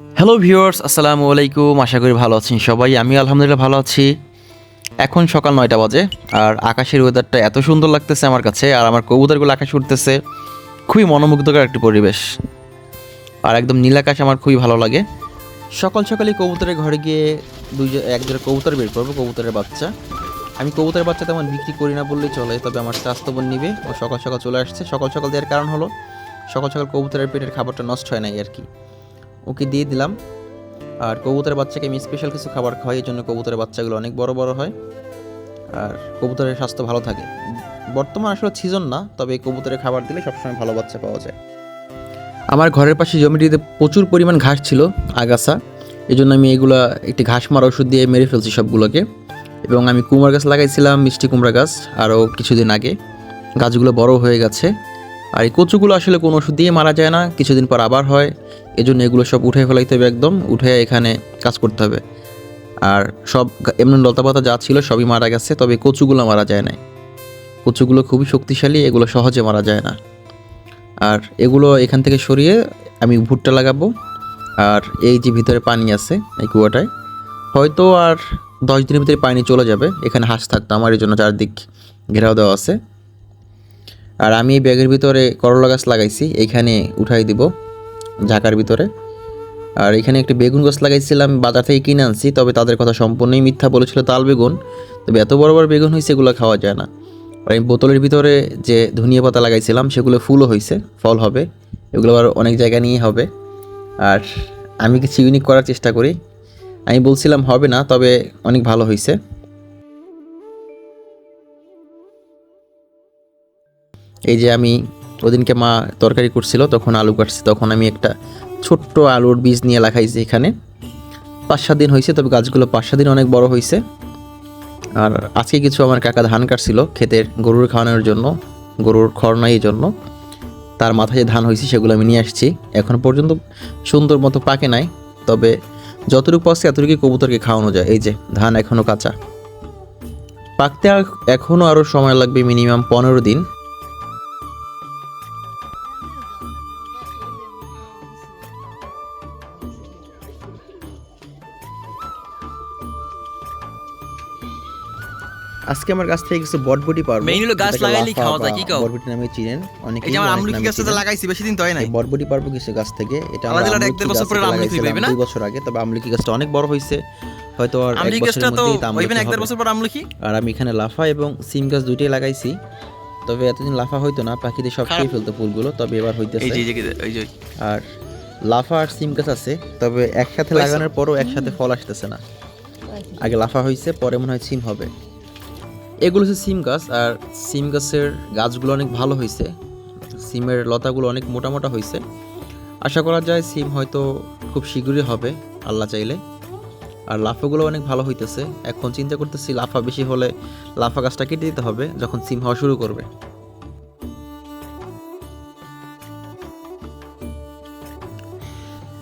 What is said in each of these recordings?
Hello viewers আসসালামু আলাইকুম। আশা করি ভালো আছেন সবাই। আমি আলহামদুলিল্লাহ ভালো আছি। এখন সকাল নয়টা বাজে আর আকাশের ওয়েদারটা এত সুন্দর লাগতেছে আমার কাছে আর আমার কবুতরগুলো আকাশে উঠতেছে খুবই মনোমুগ্ধকর একটি পরিবেশ। আর একদম নীল আকাশ আমার খুবই ভালো লাগে। সকাল সকালে কবুতরের ঘরে গিয়ে দুই এক কবুতর বের করব, কবুতরের বাচ্চা। আমি কবুতরের বাচ্চা তেমন বিক্রি করি না বললেই চলে, তবে আমার স্বাস্থ্য বোন নিবে। ও সকাল সকাল চলে আসছে। সকাল সকাল দেওয়ার কারণ হলো, সকাল সকাল কবুতরের পেটের খাবারটা নষ্ট হয় নাই আর কি। ওকে দিয়ে দিলাম। আর কবুতরের বাচ্চাকে আমি স্পেশাল কিছু খাবার খাওয়াই এই জন্য কবুতরের বাচ্চাগুলো অনেক বড় বড় হয়। আর কবুতরের স্বাস্থ্য ভালো থাকে। বর্তমান আসলে সিজন না, তবে কবুতরের খাবার দিলে সবসময় ভালো বাচ্চা পাওয়া যায়। আমার ঘরের পাশে জমিটিতে প্রচুর পরিমাণ ঘাস ছিল, আগাছা। এই জন্য আমি এগুলা একটি ঘাস মারা ওষুধ দিয়ে মেরে ফেলছি সবগুলোকে। এবং আমি কুমড়া গাছ লাগাইছিলাম, মিষ্টি কুমড়া গাছ, আরও কিছুদিন আগে। গাছগুলো বড় হয়ে গেছে। আর এই কচুগুলো আসলে কোনো ওষুধ দিয়ে মারা যায় না, কিছুদিন পর আবার হয়। এজন্য এগুলো সব উঠে ফেলাইতে হবে একদম, উঠে এখানে কাজ করতে হবে। আর সব এমনি লতাপাতা যা ছিল সবই মারা গেছে, তবে কচুগুলো মারা যায় না কচুগুলো খুবই শক্তিশালী, এগুলো সহজে মারা যায় না। আর এগুলো এখান থেকে সরিয়ে আমি ভুট্টা লাগাবো। আর এই যে ভিতরে পানি আছে, এই কুয়াটায়, হয়তো আর দশ দিনের ভিতরে পানি চলে যাবে। এখানে হাঁস থাকতো আমার এই জন্য চারদিক ঘেরাও দেওয়া আছে। আর আমি এই ব্যাগের ভিতরে করলা গাছ লাগাইছি, এইখানে উঠাই দিব ঝাঁকার ভিতরে। আর এখানে একটি বেগুন গাছ লাগাইছিলাম, বাজার থেকে কিনে আনছি, তবে তাদের কথা সম্পূর্ণই মিথ্যা বলেছিল তাল বেগুন। তবে এত বড় বড় বেগুন হয়েছে, এগুলো খাওয়া যায় না। আর আমি বোতলের ভিতরে যে ধনিয়া পাতা লাগাইছিলাম, সেগুলো ফুলও হয়েছে, ফল হবে। এগুলো আবার অনেক জায়গা নিয়ে হবে। আর আমি কিছু ইউনিক করার চেষ্টা করি। আমি বলছিলাম হবে না, তবে অনেক ভালো হয়েছে। এই যে আমি ওদিনকে মা তরকারি করছিল, তখন আলু কাটছি, তখন আমি একটা ছোট্ট আলুর বীজ নিয়ে লাগাইছি এখানে। পাঁচ সাত দিন হয়েছে, তবে গাছগুলো পাঁচ সাত দিন অনেক বড় হয়েছে। আর আজকে কিছু আমার কাকা ধান কাটছিল ক্ষেতের গরুর খাওয়ানোর জন্য, গরুর খড় নাই এই জন্য। তার মাথায় যে ধান হয়েছে সেগুলো আমি নিয়ে আসছি। এখন পর্যন্ত সুন্দর মতো পাকে নাই, তবে যতটুকু পাচ্ছে এতটুকু কবুতরকে খাওয়ানো যায়। এই যে ধান এখনও কাঁচা। পাকতে আর এখনও আরও সময় লাগবে মিনিমাম পনেরো দিন। আজকে আমার কাছ থেকে কিছু বটবটি পারব। Main হলো গাছ লাফা খাওয়া যায়, কি কও? বটবটি নামে চিনেন। অনেকে এই যে আমার আমলকি গাছটা লাগাইছি বেশি দিন তো হয় নাই। বটবটি পারব কিছু গাছ থেকে। এটা আমরা এক দেড় বছর পরে আমলকি হইবে না? দুই বছর আগে তবে আমলকি গাছটা অনেক বড় হয়েছে হয়তো আর এক বছরের মধ্যেই হইবে না আমলকি এক দেড় বছর পর আমলকি? আর আমি এখানে লাফা এবং সিম গাছ দুইটাই লাগাইছি। তবে এতদিন লাফা হইতো না পাখিদের সব খেয়ে ফেলতো ফুলগুলো তবে এবার হইতেছে। এই যে এই যে আর লাফা আর সিম গাছ আছে তবে একসাথে লাগানোর পরও একসাথে ফল আসতেছে না। আগে লাফা হয়েছে পরে মনে হয় সিম হবে। এগুলো হচ্ছে সিম গাছ, আর সিম গাছের গাছগুলো অনেক ভালো হয়েছে। সিমের লতাগুলো অনেক মোটা মোটা হয়েছে। আশা করা যায় সিম হয়তো খুব শীঘ্রই হবে, আল্লাহ চাইলে। আর লাফাগুলো অনেক ভালো হইতেছে। এখন চিন্তা করতেছি, লাফা বেশি হলে লাফা গাছটা কেটে দিতে হবে, যখন সিম হওয়া শুরু করবে।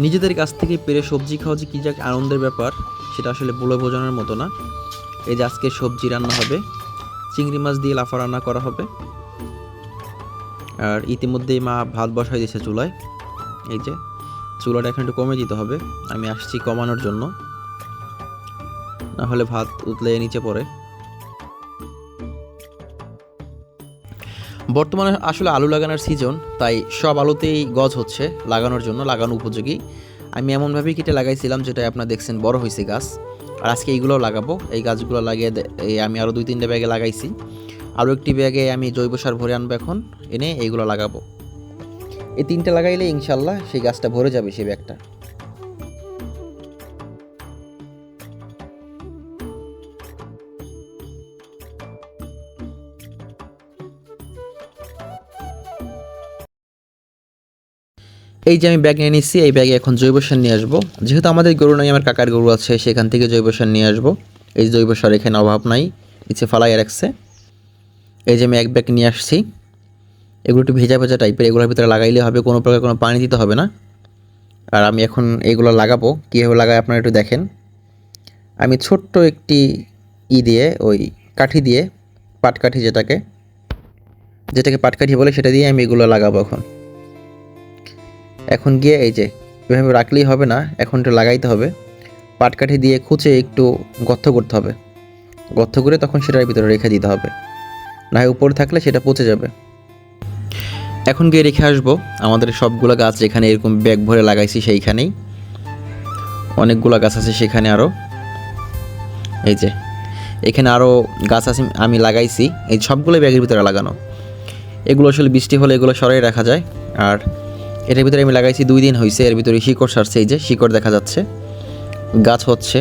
নিজেদের কাছ থেকে পেরে সবজি খাওয়া যে কী যাক আনন্দের ব্যাপার, সেটা আসলে বলে বোঝানোর মতো না। এই যে আজকে সবজি রান্না হবে চিংড়ি মাছ দিয়ে লাফা রান্না করা হবে। আর ইতিমধ্যেই মা ভাত বসাই দিয়েছে চুলায়। এই যে, চুলাটা এখন একটু কমে দিতে হবে। আমি আসছি কমানোর জন্য। না হলে ভাত উতলে নিচে পড়ে। বর্তমানে আসলে আলু লাগানোর সিজন তাই সব আলুতেই গজ হচ্ছে লাগানোর জন্য, লাগানো উপযোগী। আমি এমনভাবেই কেটে লাগাইছিলাম যেটা আপনারা দেখছেন, বড় হয়েছে গাছ। আর আজকে এইগুলো লাগাবো। এই গাছগুলো লাগিয়ে আমি আরও দুই তিনটে ব্যাগে লাগাইছি। আরও একটি ব্যাগে আমি জৈব সার ভরে আনব এখন, এনে এইগুলো লাগাবো। এই তিনটে লাগাইলে ইনশাল্লাহ সেই গাছটা ভরে যাবে সেই ব্যাগটা। এই যে আমি ব্যাগ নিয়ে নিচ্ছি এই ব্যাগে এখন জৈব সার নিয়ে আসব। যেহেতু আমাদের গরু নাই, আমার কাকার গরু আছে সেখান থেকে জৈব সার নিয়ে আসব। এই জৈব সার এখানে অভাব নাই, নিচে ফালাই রাখছে। এই যে আমি এক ব্যাগ নিয়ে আসছি। এগুলো একটু ভেজা ভেজা টাইপের এগুলোর ভিতরে লাগাইলে হবে, কোনো প্রকার কোনো পানি দিতে হবে না। আর আমি এখন এগুলো লাগাবো, কীভাবে লাগাই আপনারা একটু দেখেন। আমি ছোট্ট একটি ই দিয়ে, ওই কাঠি দিয়ে, পাটকাঠি যেটাকে যেটাকে পাটকাঠি বলে, সেটা দিয়ে আমি এগুলো লাগাবো এখন। এখন গিয়ে এই যে, এভাবে রাখলেই হবে না, এখন এটা লাগাইতে হবে। পাটকাঠি দিয়ে খুঁচে একটু গর্ত করতে হবে। গর্ত করে তখন সেটার ভিতরে রেখে দিতে হবে। না হয় উপরে থাকলে সেটা পচে যাবে। এখন গিয়ে রেখে আসব। আমাদের সবগুলো গাছ যেখানে এরকম ব্যাগ ভরে লাগাইছি সেইখানেই। অনেকগুলো গাছ আছে সেখানে আরও এই যে, এখানে আরও গাছ আছে আমি লাগাইছি। এই সবগুলো ব্যাগের ভিতরে লাগানো। এগুলো আসলে বৃষ্টি হলে এগুলো সরাই রাখা যায়। আর এটার ভিতরে আমি লাগাইছি দুই দিন হয়েছে এর ভিতরে শিকড় সারছে, এই যে শিকড় দেখা যাচ্ছে, গাছ হচ্ছে,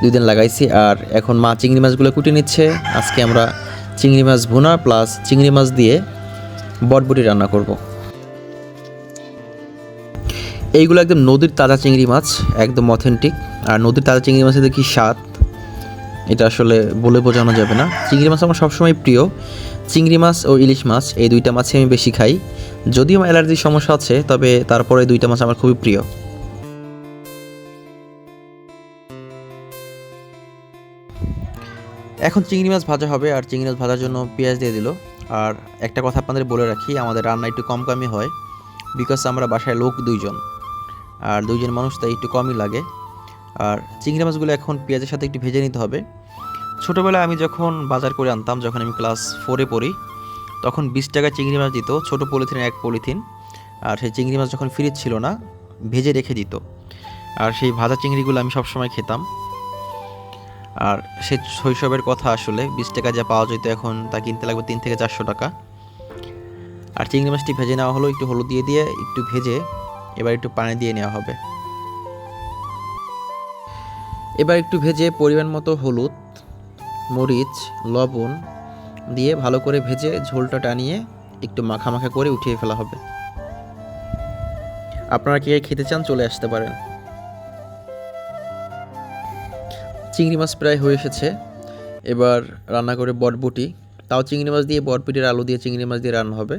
দুই দিন লাগাইছি, আর এখন মা চিংড়ি মাছগুলো কুটে নিচ্ছে, আজকে আমরা চিংড়ি মাছ ভুনা প্লাস চিংড়ি মাছ দিয়ে বটবটি রান্না করব। এইগুলো একদম নদীর তাজা চিংড়ি মাছ, একদম অথেন্টিক আর নদীর তাজা চিংড়ি মাছের কি স্বাদ এটা আসলে বলে বোঝানো যাবে না। চিংড়ি মাছ আমার সবসময় প্রিয়। চিংড়ি মাছ ও ইলিশ মাছ, এই দুইটা মাছই আমি বেশি খাই। যদিও আমার অ্যালার্জির সমস্যা আছে, তবে তারপরে দুইটা মাছ আমার খুবই প্রিয়। এখন চিংড়ি মাছ ভাজা হবে, আর চিংড়ি মাছ ভাজার জন্য পেঁয়াজ দিয়ে দিল। আর একটা কথা আপনাদের বলে রাখি, আমাদের রান্না একটু কম কমই হয় বিকজ আমরা বাসায় লোক দুইজন। আর দুইজন মানুষ, তাই একটু কমই লাগে। আর চিংড়ি মাছগুলো এখন পেঁয়াজের সাথে একটু ভেজে নিতে হবে। ছোটোবেলায় আমি যখন বাজার করে আনতাম, যখন আমি ক্লাস ফোরে পড়ি, তখন বিশ টাকা চিংড়ি মাছ দিত, ছোটো পলিথিনের এক পলিথিন। আর সেই চিংড়ি মাছ যখন ফ্রিজ ছিল না, ভেজে রেখে দিত। আর সেই ভাজা চিংড়িগুলো আমি সবসময় খেতাম। আর সে শৈশবের কথা আসলে, বিশ টাকা যা পাওয়া যেত এখন, তা কিনতে লাগবে তিন থেকে চারশো টাকা। আর চিংড়ি মাছটি ভেজে নেওয়া হলো, একটু হলুদ দিয়ে দিয়ে, একটু ভেজে, এবার একটু পানি দিয়ে নেওয়া হবে। এবার একটু ভেজে পরিমাণ মতো হলুদ, মরিচ, লবণ দিয়ে ভালো করে ভেজে ঝোলটা টানিয়ে একটু মাখা মাখা করে উঠিয়ে ফেলা হবে। আপনারা কে খেতে চান চলে আসতে পারেন। চিংড়ি মাছ প্রায় হয়ে এসেছে। এবার রান্না করে বটবুটি। তাও চিংড়ি মাছ দিয়ে বটবুটির আলু দিয়ে চিংড়ি মাছ দিয়ে রান্না হবে।